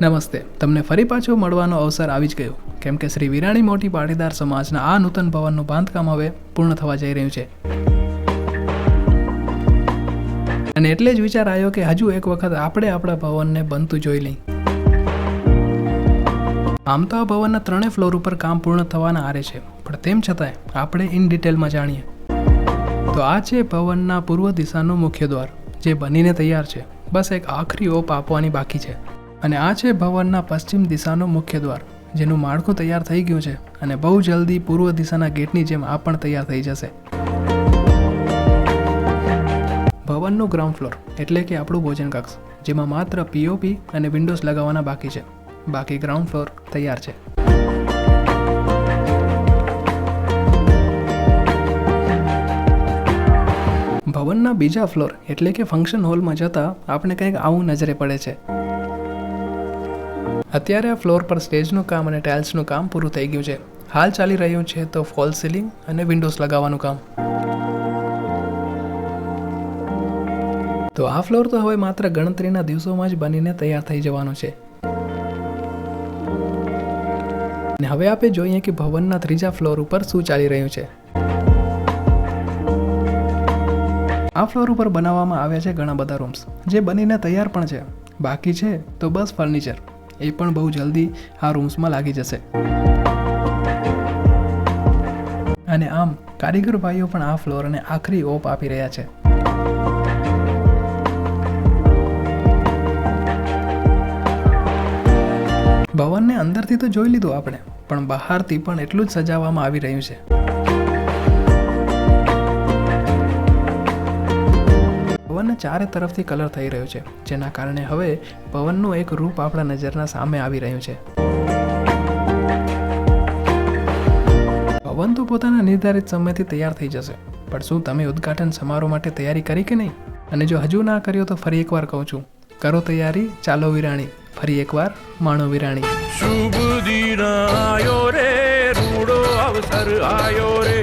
નમસ્તે. તમને ફરી પાછો મળવાનો અવસર આવી જ ગયો. કેમ કે શ્રી વિરાણી મોટી પાટીદાર સમાજના આ નૂતન ભવનનું બાંધકામ હવે પૂર્ણ થવા જઈ રહ્યું છે. અને એટલે જ વિચાર આવ્યો કે હજુ એક વખત આપણે આપણા ભવનને બનતું જોઈ લઈ આમ તો આ ભવનના ત્રણેય ફ્લોર ઉપર કામ પૂર્ણ થવાના આરે છે. પણ તેમ છતાંય આપણે ઇન ડિટેલમાં જાણીએ. તો આ છે ભવનના પૂર્વ દિશાનું મુખ્ય દ્વાર, જે બનીને તૈયાર છે. બસ એક આખરી ઓપ આપવાની બાકી છે. અને આ છે ભવનના પશ્ચિમ દિશાનો મુખ્ય દ્વાર, જેનું માળખું તૈયાર થઈ ગયું છે અને બહુ જલ્દી પૂર્વ દિશાના ગેટની જેમ આ પણ તૈયાર થઈ જશે. ભવનનું ગ્રાઉન્ડ ફ્લોર એટલે કે આપણું ભોજન કક્ષ, જેમાં માત્ર પીઓપી અને વિન્ડોઝ લગાવવાના બાકી છે. બાકી ગ્રાઉન્ડ ફ્લોર તૈયાર છે. ભવનના બીજા ફ્લોર એટલે કે ફંક્શન હોલમાં જતાં આપણે કંઈક આવું નજરે પડે છે. અત્યારે આ ફ્લોર પર સ્ટેજનું કામ અને ટાઇલ્સનું કામ પૂરું થઈ ગયું છે. હાલ ચાલી રહ્યું છે તો ફોલ સીલિંગ અને વિન્ડોઝ લગાવવાનું કામ. તો આ ફ્લોર તો હવે માત્ર ગણતરીના દિવસોમાં જ બનીને તૈયાર થઈ જવાનું છે. અને હવે આપણે જોઈએ કે ભવનના ત્રીજા ફ્લોર ઉપર શું ચાલી રહ્યું છે. આ ફ્લોર ઉપર બનાવવામાં આવ્યા છે ઘણા બધા રૂમ્સ, જે બનીને તૈયાર પણ છે. બાકી છે તો બસ ફર્નિચર. એ પણ બહુ જલ્દી આ રૂમ્સમાં લાગી જશે. અને આમ કારીગર ભાઈઓ પણ આ ફ્લોરને આખરી ઓપ આપી રહ્યા છે. ભવનને અંદરથી તો જોઈ લીધું આપણે, પણ બહારથી પણ એટલું જ સજાવવામાં આવી રહ્યું છે. પવનને ચારે તરફથી કલર થઈ રહ્યો છે, જેના કારણે હવે પવનનું એક રૂપ આપણા નજરના સામે આવી રહ્યું છે. પવન તો પોતાના નિર્ધારિત સમયથી તૈયાર થઈ જશે, પણ શું તમે ઉદ્ઘાટન સમારોહ માટે તૈયારી કરી કે નહીં? અને જો હજુ ના કર્યો તો ફરી એકવાર કહું છું, કરો તૈયારી, ચાલો વિરાણી, ફરી એકવાર, માણો વિરાણી. શુભ દિન આયો રે, રૂડો અવસર આયો રે.